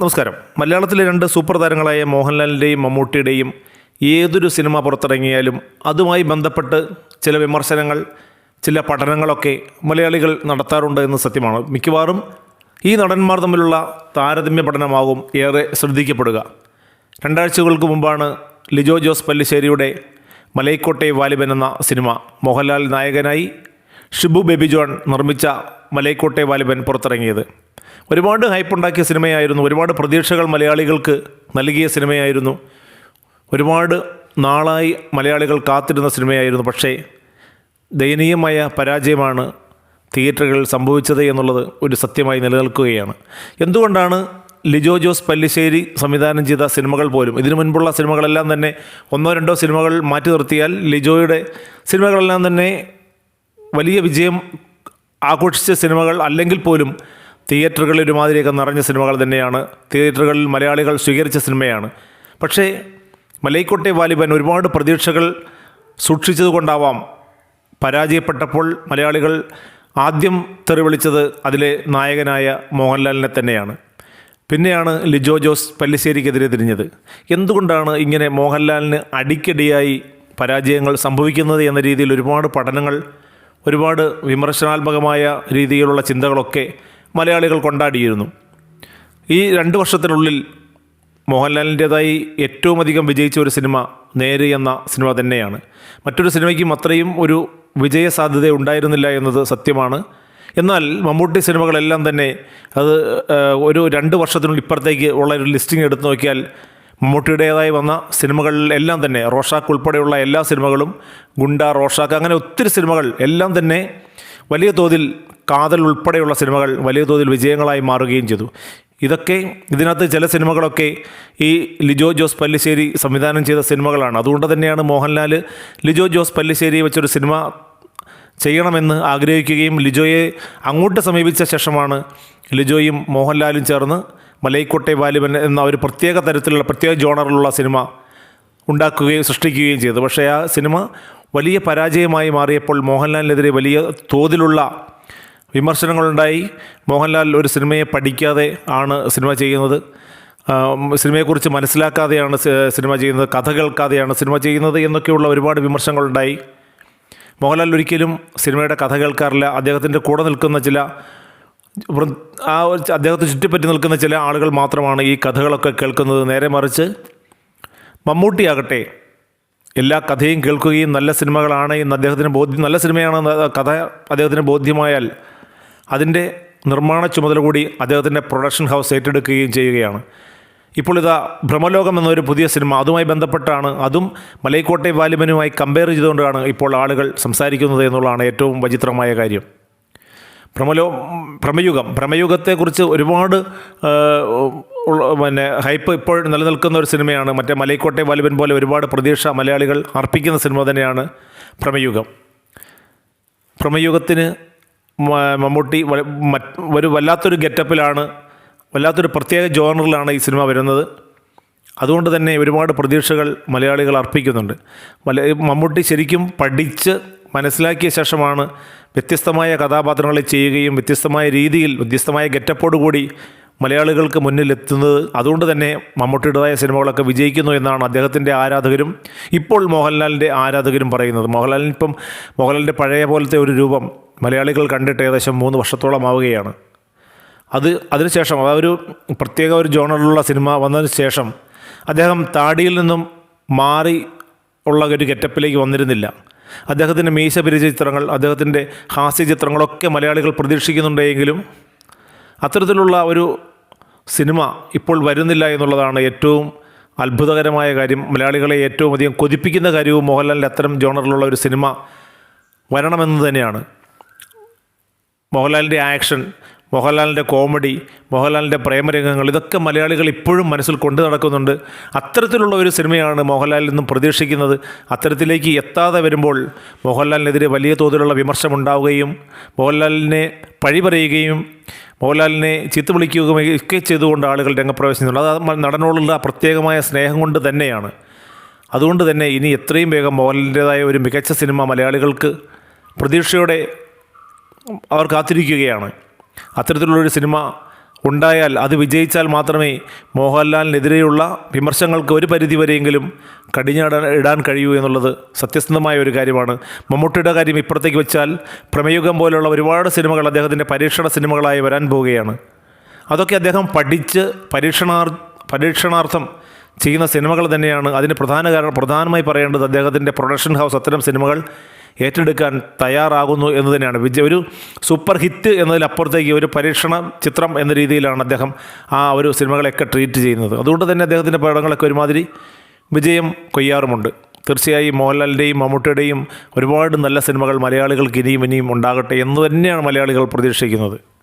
നമസ്കാരം. മലയാളത്തിലെ രണ്ട് സൂപ്പർ താരങ്ങളായ മോഹൻലാലിന്റെയും മമ്മൂട്ടിയുടെയും ഏതൊരു സിനിമ പുറത്തിറങ്ങിയാലും അതുമായി ബന്ധപ്പെട്ട് ചില വിമർശനങ്ങൾ ചില പഠനങ്ങളൊക്കെ മലയാളികൾ നടത്താറുണ്ട് എന്ന് സത്യമാണ്. മിക്കവാറും ഈ നടന്മാർ തമ്മിലുള്ള താരതമ്യ പഠനമാകും ഏറെ ശ്രദ്ധിക്കപ്പെടുക. രണ്ടാഴ്ചകൾക്ക് മുമ്പാണ് ലിജോ ജോസ് പല്ലിശ്ശേരിയുടെ മലൈക്കോട്ടെ വാലിബൻ എന്ന സിനിമ മോഹൻലാൽ നായകനായി ഷിബു ബേബി ജോൺ നിർമ്മിച്ച മലൈക്കോട്ടെ വാലിബൻ പുറത്തിറങ്ങിയത്. ഒരുപാട് ഹൈപ്പുണ്ടാക്കിയ സിനിമയായിരുന്നു. ഒരുപാട് പ്രതീക്ഷകൾ മലയാളികൾക്ക് നൽകിയ സിനിമയായിരുന്നു. ഒരുപാട് നാളായി മലയാളികൾ കാത്തിരുന്ന സിനിമയായിരുന്നു. പക്ഷേ ദയനീയമായ പരാജയമാണ് തിയേറ്ററുകളിൽ സംഭവിച്ചത് എന്നുള്ളത് ഒരു സത്യമായി നിലനിൽക്കുകയാണ്. എന്തുകൊണ്ടാണ് ലിജോ ജോസ് പല്ലിശ്ശേരി സംവിധാനം ചെയ്ത സിനിമകൾ പോലും? ഇതിനു മുൻപുള്ള സിനിമകളെല്ലാം തന്നെ ഒന്നോ രണ്ടോ സിനിമകൾ മാറ്റി നിർത്തിയാൽ ലിജോയുടെ സിനിമകളെല്ലാം തന്നെ വലിയ വിജയം ആഘോഷിച്ച സിനിമകൾ അല്ലെങ്കിൽ പോലും തിയേറ്ററുകളിൽ ഒരുമാതിരിയൊക്കെ നിറഞ്ഞ സിനിമകൾ തന്നെയാണ്. തിയേറ്ററുകളിൽ മലയാളികൾ സ്വീകരിച്ച സിനിമയാണ്. പക്ഷേ മലൈക്കോട്ടെ വാലിബൻ ഒരുപാട് പ്രതീക്ഷകൾ സൂക്ഷിച്ചതുകൊണ്ടാവാം പരാജയപ്പെട്ടപ്പോൾ മലയാളികൾ ആദ്യം തെറി വിളിച്ചത് അതിലെ നായകനായ മോഹൻലാലിനെ തന്നെയാണ്. പിന്നെയാണ് ലിജോ ജോസ് പല്ലിശ്ശേരിക്കെതിരെ തിരിഞ്ഞത്. എന്തുകൊണ്ടാണ് ഇങ്ങനെ മോഹൻലാലിന് അടിക്കടിയായി പരാജയങ്ങൾ സംഭവിക്കുന്നത് എന്ന രീതിയിൽ ഒരുപാട് പഠനങ്ങൾ ഒരുപാട് വിമർശനാത്മകമായ രീതിയിലുള്ള ചിന്തകളൊക്കെ മലയാളികൾ കൊണ്ടാടിയിരുന്നു. ഈ രണ്ട് വർഷത്തിനുള്ളിൽ മോഹൻലാലിന്റേതായി ഏറ്റവും അധികം വിജയിച്ച ഒരു സിനിമ നേര് എന്ന സിനിമ തന്നെയാണ്. മറ്റൊരു സിനിമയ്ക്കും അത്രയും ഒരു വിജയ സാധ്യത ഉണ്ടായിരുന്നില്ല എന്നത് സത്യമാണ്. എന്നാൽ മമ്മൂട്ടി സിനിമകളെല്ലാം തന്നെ അത് ഒരു രണ്ട് വർഷത്തിനുള്ളിൽ ഇപ്പുറത്തേക്ക് ഉള്ള ഒരു ലിസ്റ്റിംഗ് എടുത്ത് നോക്കിയാൽ മമ്മൂട്ടിയുടേതായി വന്ന സിനിമകളിലെല്ലാം തന്നെ റോഷാക്ക് ഉൾപ്പെടെയുള്ള എല്ലാ സിനിമകളും ഗുണ്ട റോഷാക്ക് അങ്ങനെ ഒത്തിരി സിനിമകൾ എല്ലാം തന്നെ വലിയ തോതിൽ കാതൽ ഉൾപ്പെടെയുള്ള സിനിമകൾ വലിയ തോതിൽ വിജയങ്ങളായി മാറുകയും ചെയ്തു. ഇതൊക്കെ ഇതിനകത്ത് ചില സിനിമകളൊക്കെ ഈ ലിജോ ജോസ് പല്ലിശ്ശേരി സംവിധാനം ചെയ്ത സിനിമകളാണ്. അതുകൊണ്ട് തന്നെയാണ് മോഹൻലാൽ ലിജോ ജോസ് പല്ലിശ്ശേരി വെച്ചൊരു സിനിമ ചെയ്യണമെന്ന് ആഗ്രഹിക്കുകയും ലിജോയെ അങ്ങോട്ട് സമീപിച്ച ശേഷമാണ് ലിജോയും മോഹൻലാലും ചേർന്ന് മലൈക്കോട്ടെ വാലിബൻ എന്ന ഒരു പ്രത്യേക തരത്തിലുള്ള പ്രത്യേക ജോണറിലുള്ള സിനിമ ഉണ്ടാക്കുകയും സൃഷ്ടിക്കുകയും ചെയ്തു പക്ഷേ ആ സിനിമ വലിയ പരാജയമായി മാറിയപ്പോൾ മോഹൻലാലിനെതിരെ വലിയ തോതിലുള്ള വിമർശനങ്ങളുണ്ടായി. മോഹൻലാൽ ഒരു സിനിമയെ പഠിക്കാതെ ആണ് സിനിമ ചെയ്യുന്നത്. സിനിമയെക്കുറിച്ച് മനസ്സിലാക്കാതെയാണ് സിനിമ ചെയ്യുന്നത്. കഥ കേൾക്കാതെയാണ് സിനിമ ചെയ്യുന്നത് എന്നൊക്കെയുള്ള ഒരുപാട് വിമർശനങ്ങളുണ്ടായി. മോഹൻലാൽ ഒരിക്കലും സിനിമയുടെ കഥ കേൾക്കാറില്ല. അദ്ദേഹത്തിന്റെ കൂടെ നിൽക്കുന്ന ചില ആ അദ്ദേഹത്തെ ചുറ്റിപ്പറ്റി നിൽക്കുന്ന ചില ആളുകൾ മാത്രമാണ് ഈ കഥകളൊക്കെ കേൾക്കുന്നത്. നേരെ മറിച്ച് മമ്മൂട്ടിയാകട്ടെ എല്ലാ കഥയും കേൾക്കുകയും നല്ല സിനിമകളാണ് എന്ന് അദ്ദേഹത്തിന് ബോധ്യം നല്ല സിനിമയാണെന്ന് കഥ അദ്ദേഹത്തിന് ബോധ്യമായാൽ അതിന്റെ നിർമ്മാണ ചുമതല കൂടി അദ്ദേഹത്തിന്റെ പ്രൊഡക്ഷൻ ഹൗസ് ഏറ്റെടുക്കുകയും ചെയ്യുകയാണ്. ഇപ്പോൾ ഇതാ ഭ്രമലോകം എന്നൊരു പുതിയ സിനിമ അതുമായി ബന്ധപ്പെട്ടാണ് അതും മലൈക്കോട്ടെ വാലിബനുമായി കമ്പയർ ചെയ്തുകൊണ്ടാണ് ഇപ്പോൾ ആളുകൾ സംസാരിക്കുന്നത് എന്നുള്ളതാണ് ഏറ്റവും വിചിത്രമായ കാര്യം. ഭ്രമലോ ഭ്രമയുഗം ഭ്രമയുഗത്തെക്കുറിച്ച് ഒരുപാട് പിന്നെ ഹൈപ്പ് ഇപ്പോൾ നിലനിൽക്കുന്ന ഒരു സിനിമയാണ്. മറ്റേ മലൈക്കോട്ടെ വാലിബൻ പോലെ ഒരുപാട് പ്രതീക്ഷ മലയാളികൾ അർപ്പിക്കുന്ന സിനിമ തന്നെയാണ് പ്രമയുഗം പ്രമയുഗത്തിന് മമ്മൂട്ടി ഒരു വല്ലാത്തൊരു ഗെറ്റപ്പിലാണ് വല്ലാത്തൊരു പ്രത്യേക ജോണറിലാണ് ഈ സിനിമ വരുന്നത്. അതുകൊണ്ട് തന്നെ ഒരുപാട് പ്രതീക്ഷകൾ മലയാളികൾ അർപ്പിക്കുന്നുണ്ട്. മല മമ്മൂട്ടി ശരിക്കും പഠിച്ച് മനസ്സിലാക്കിയ ശേഷമാണ് വ്യത്യസ്തമായ കഥാപാത്രങ്ങളെ ചെയ്യുകയും വ്യത്യസ്തമായ രീതിയിൽ വ്യത്യസ്തമായ ഗെറ്റപ്പോടുകൂടി മലയാളികൾക്ക് മുന്നിലെത്തുന്നത് അതുകൊണ്ട് തന്നെ മമ്മൂട്ടിയുടേതായ സിനിമകളൊക്കെ വിജയിക്കുന്നു എന്നാണ് അദ്ദേഹത്തിന്റെ ആരാധകരും ഇപ്പോൾ മോഹൻലാലിന്റെ ആരാധകരും പറയുന്നത്. മോഹൻലാലിന് ഇപ്പം മോഹൻലാലിന്റെ പഴയ പോലത്തെ ഒരു രൂപം മലയാളികൾ കണ്ടിട്ട് ഏകദേശം മൂന്ന് വർഷത്തോളം ആവുകയാണ്. അത് അതിനുശേഷം ആ ഒരു പ്രത്യേക ഒരു ജോണറിലുള്ള സിനിമ വന്നതിന് ശേഷം അദ്ദേഹം താടിയിൽ നിന്നും മാറി ഉള്ള ഒരു ഗെറ്റപ്പിലേക്ക് വന്നിരുന്നില്ല. അദ്ദേഹത്തിന്റെ മീശ പിരിച്ച ചിത്രങ്ങൾ അദ്ദേഹത്തിന്റെ ഹാസ്യ ചിത്രങ്ങളൊക്കെ മലയാളികൾ പ്രതീക്ഷിക്കുന്നുണ്ടെങ്കിലും അത്തരത്തിലുള്ള ഒരു സിനിമ ഇപ്പോൾ വരുന്നില്ല എന്നുള്ളതാണ് ഏറ്റവും അത്ഭുതകരമായ കാര്യം. മലയാളികളെ ഏറ്റവും അധികം കൊതിപ്പിക്കുന്ന കാര്യവും മോഹൻലാലിന്റെ അത്തരം ജോണറിലുള്ള ഒരു സിനിമ വരണമെന്ന് തന്നെയാണ്. മോഹൻലാലിന്റെ ആക്ഷൻ മോഹൻലാലിന്റെ കോമഡി മോഹൻലാലിന്റെ പ്രേമരംഗങ്ങൾ ഇതൊക്കെ മലയാളികൾ ഇപ്പോഴും മനസ്സിൽ കൊണ്ടു നടക്കുന്നുണ്ട്. അത്തരത്തിലുള്ള ഒരു സിനിമയാണ് മോഹൻലാലിൽ നിന്നും പ്രതീക്ഷിക്കുന്നത്. അത്തരത്തിലേക്ക് എത്താതെ വരുമ്പോൾ മോഹൻലാലിനെതിരെ വലിയ തോതിലുള്ള വിമർശനം ഉണ്ടാവുകയും മോഹൻലാലിനെ പഴി പറയുകയും മോഹൻലാലിനെ ചീത്ത വിളിക്കുകയും ഒക്കെ ചെയ്തുകൊണ്ട് ആളുകൾ രംഗപ്രവേശം രംഗപ്രവേശിക്കുന്നുണ്ട് അത് നടനോടുള്ള പ്രത്യേകമായ സ്നേഹം കൊണ്ട് തന്നെയാണ്. അതുകൊണ്ട് തന്നെ ഇനി എത്രയും വേഗം മോഹൻലാലിന്റെതായ ഒരു മികച്ച സിനിമ മലയാളികൾക്ക് പ്രതീക്ഷയോടെ അവർ കാത്തിരിക്കുകയാണ്. അത്തരത്തിലുള്ളൊരു സിനിമ ഉണ്ടായാൽ അത് വിജയിച്ചാൽ മാത്രമേ മോഹൻലാലിനെതിരെയുള്ള വിമർശങ്ങൾക്ക് ഒരു പരിധിവരെയെങ്കിലും കടിഞ്ഞാടാൻ ഇടാൻ കഴിയൂ എന്നുള്ളത് സത്യസന്ധമായ ഒരു കാര്യമാണ്. മമ്മൂട്ടിയുടെ കാര്യം ഇപ്പുറത്തേക്ക് വെച്ചാൽ പ്രമേയുഗം പോലുള്ള ഒരുപാട് സിനിമകൾ അദ്ദേഹത്തിന്റെ പരീക്ഷണ സിനിമകളായി വരാൻ പോവുകയാണ്. അതൊക്കെ അദ്ദേഹം പഠിച്ച് പരീക്ഷണാർ പരീക്ഷണാർത്ഥം ചെയ്യുന്ന സിനിമകൾ തന്നെയാണ്. അതിന് പ്രധാന കാരണം പ്രധാനമായി പറയേണ്ടത് അദ്ദേഹത്തിന്റെ പ്രൊഡക്ഷൻ ഹൗസ് അത്തരം സിനിമകൾ ഏറ്റെടുക്കാൻ തയ്യാറാകുന്നു എന്ന് തന്നെയാണ്. വിജയ് ഒരു സൂപ്പർ ഹിറ്റ് എന്നതിലപ്പുറത്തേക്ക് ഒരു പരീക്ഷണ ചിത്രം എന്ന രീതിയിലാണ് അദ്ദേഹം ആ ഒരു സിനിമകളെയൊക്കെ ട്രീറ്റ് ചെയ്യുന്നത്. അതുകൊണ്ട് തന്നെ അദ്ദേഹത്തിന്റെ പടങ്ങളൊക്കെ ഒരുമാതിരി വിജയം കൊയ്യാറുമുണ്ട്. തീർച്ചയായും മോഹൻലാലിന്റെയും മമ്മൂട്ടിയുടെയും ഒരുപാട് നല്ല സിനിമകൾ മലയാളികൾക്ക് ഇനിയും ഇനിയും ഉണ്ടാകട്ടെ എന്ന് തന്നെയാണ് മലയാളികൾ പ്രതീക്ഷിക്കുന്നത്.